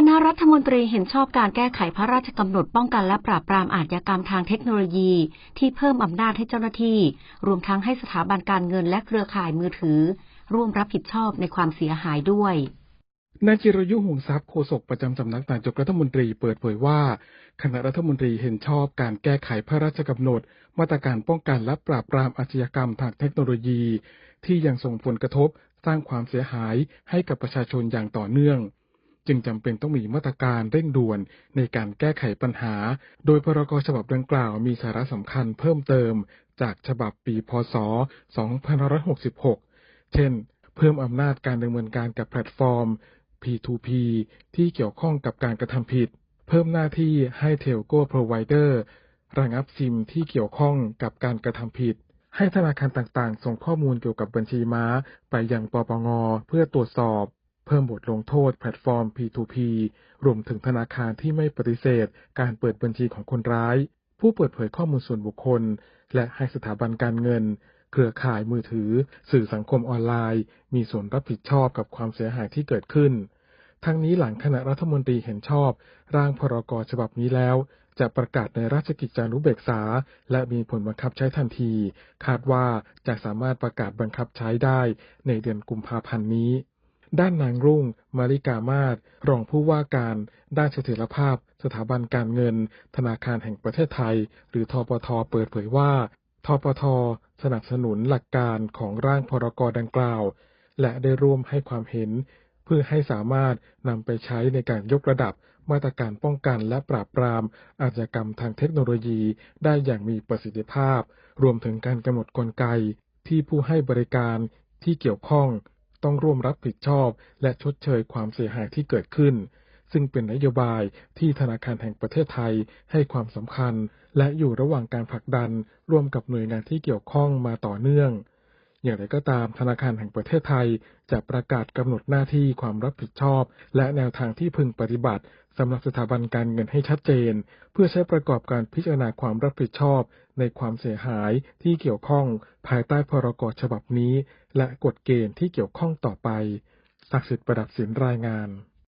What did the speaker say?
คณะรัฐมนตรีเห็นชอบการแก้ไขพระราชกำหนดป้องกันและปราบปรามอาชญากรรมทางเทคโนโลยี ที่เพิ่มอำนาจให้เจ้าหน้าที่ รวมทั้งให้สถาบันการเงินและเครือข่ายมือถือ ร่วมรับผิดชอบในความเสียหายด้วยนายจิรยุหงทรัพย์โฆษกประจำสำนักนายกรัฐมนตรีเปิดเผยว่า คณะรัฐมนตรีเห็นชอบการแก้ไขพระราชกำหนด มาตรการป้องกันและปราบปรามอาชญากรรมทางเทคโนโลยี ที่ยังส่งผลกระทบสร้างความเสียหายให้กับประชาชนอย่างต่อเนื่อง จึงจำเป็นต้องมีมาตรการเร่งด่วนในการแก้ไขปัญหา โดยพรกฉบับดังกล่าวมีสาระสำคัญเพิ่มเติม จากฉบับปีพศ 2566 เช่น เพิ่มอำนาจการดำเนินการกับแพลตฟอร์ม P2P ที่เกี่ยวข้องกับการกระทำผิด เพิ่มหน้าที่ให้เทลโก้พรอไวเดอร์ระงับซิมที่เกี่ยวข้องกับการกระทำผิด ให้ธนาคารต่างๆ ส่งข้อมูลเกี่ยวกับบัญชีม้า ไปยังปปงเพื่อตรวจสอบ เพิ่มบทลงโทษแพลตฟอร์ม P2P รวมถึงธนาคารที่ไม่ปฏิเสธ การเปิดบัญชีของคนร้าย ผู้เปิดเผยข้อมูลส่วนบุคคล และให้สถาบันการเงิน เครือข่ายมือถือ สื่อสังคมออนไลน์ มีส่วนรับผิดชอบกับความเสียหายที่เกิดขึ้น ทั้งนี้หลังคณะรัฐมนตรีเห็นชอบ ร่างพรกฉบับนี้แล้ว จะประกาศในราชกิจจานุเบกษา และมีผลบังคับใช้ทันที คาดว่าจะสามารถประกาศบังคับใช้ได้ในเดือนกุมภาพันธ์นี้ ด้านนางรุ่ง มาริกามาศรองผู้ว่าการ ด้านเสถียรภาพ สถาบันการเงิน ธนาคารแห่งประเทศไทย หรือทปทเปิดเผยว่าทปทสนับสนุนหลักการของร่างพรกดังกล่าว และได้ร่วมให้ความเห็น เพื่อให้สามารถนำไปใช้ในการยกระดับมาตรการป้องกันและปราบปราม อาชญากรรมทางเทคโนโลยีได้อย่างมีประสิทธิภาพ รวมถึงการกำหนดกลไกที่ผู้ให้บริการที่เกี่ยวข้อง ต้องร่วมรับผิดชอบ และชดเชยความเสียหายที่เกิดขึ้น ซึ่งเป็นนโยบายที่ธนาคารแห่งประเทศไทยให้ความสำคัญ และอยู่ระหว่างการผลักดันร่วมกับหน่วยงานที่เกี่ยวข้องมาต่อเนื่อง อย่างไรก็ตามธนาคารแห่งประเทศไทย จะประกาศกำหนดหน้าที่ความรับผิดชอบ และแนวทางที่พึงปฏิบัติสำหรับสถาบันการเงินให้ชัดเจน เพื่อใช้ประกอบการพิจารณาความรับผิดชอบ ในความเสียหายที่เกี่ยวข้องภายใต้พรกฉบับนี้ และกฎเกณฑ์ที่เกี่ยวข้องต่อไปศักดิ์สิทธิ์ประดับสินรายงาน